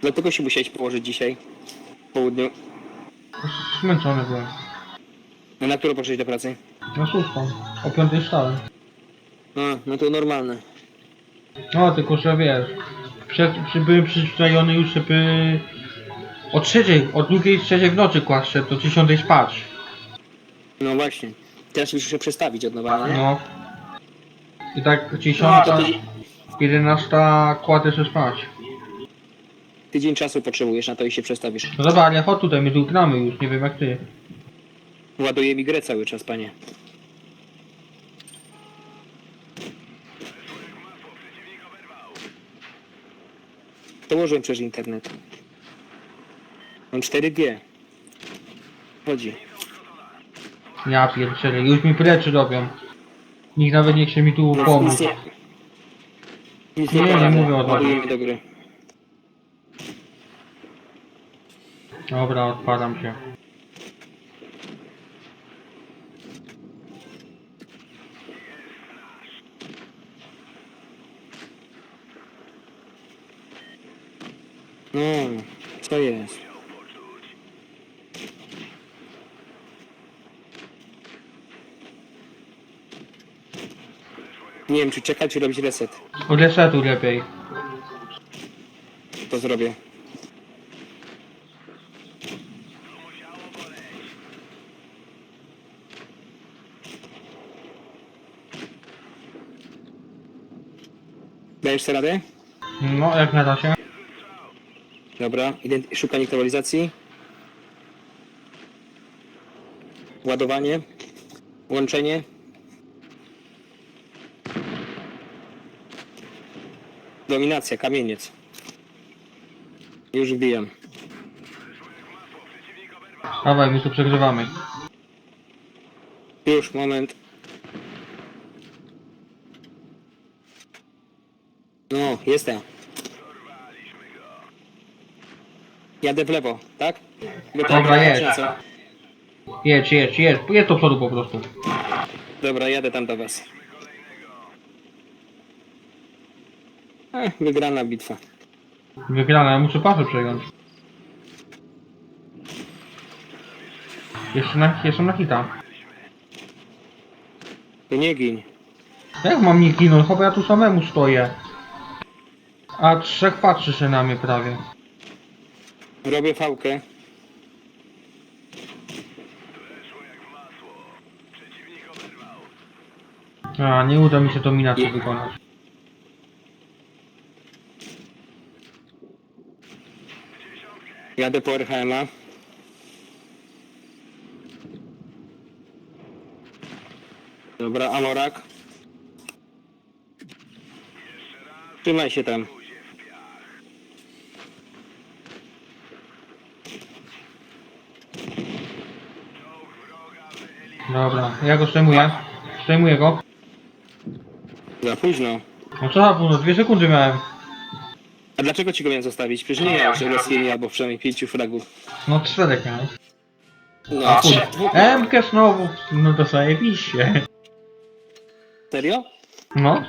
Dlatego się musiałeś położyć dzisiaj. W południu. Zmęczony byłem. No na którą poszedłeś do pracy? Na szóstą. O piątej wstałem. No, no to normalne. No, tylko że wiesz, przed, przy, byłem przyzwyczajony już, żeby o trzeciej, o drugiej, trzeciej w nocy kłaść się, do dziesiątej spać. No właśnie. Teraz musisz się przestawić od nowa, nie? No. I tak No, dziesiąta, to tydzień, jedenasta kładę się spać. Tydzień czasu potrzebujesz na to i się przestawisz. No dobra, ale chodź tutaj, my tu gramy już, nie wiem jak ty. Ładuje mi grę cały czas, panie. Dołożyłem przez internet. Mam 4G. Chodzi. Ja pierdzielę, już mi plecy robią. Nikt nawet nie chce mi tu Nic, pomóc. nic nie, nic Nie, nie poradzę. mówię o tym. Ładuje mi do gry. Dobra, odpalam się. No, co jest? Nie wiem, czy czekać, czy robić reset. Od resetu lepiej. To zrobię. Dajesz sobie radę? No, jak na razie. Dobra, ident- szukanie aktualizacji. Ładowanie. Łączenie. Dominacja, kamieniec. Już wbijam. Dawaj, my tu przegrzewamy. Już, moment. No, jestem. Jadę w lewo, tak? Gotowy Dobra, jedź. czy co? Jedź, jedź, jedź. Jedź do przodu po prostu. Dobra, jadę tam do was. Ech, wygrana bitwa. Wygrane, ja muszę pasy przejąć. Jeszcze na, jeszcze na hita. To nie gin. Jak mam nie ginąć? Chyba ja tu samemu stoję. A trzech patrzy się na mnie prawie. Robię fałkę. A, nie uda mi się dominacji wykonać. Jadę po RHM-a. Dobra, Amorak. Trzymaj się tam. Dobra, ja go zdejmuję. Zdejmuję go. Za późno. No co za pół, dwie sekundy miałem. A dlaczego ci go miałem zostawić? Przecież nie miał rozchwienia albo przynajmniej pięciu fragów. No czterech miałem. No, kurde. Emkę znowu. No to zajebiście. Serio? No.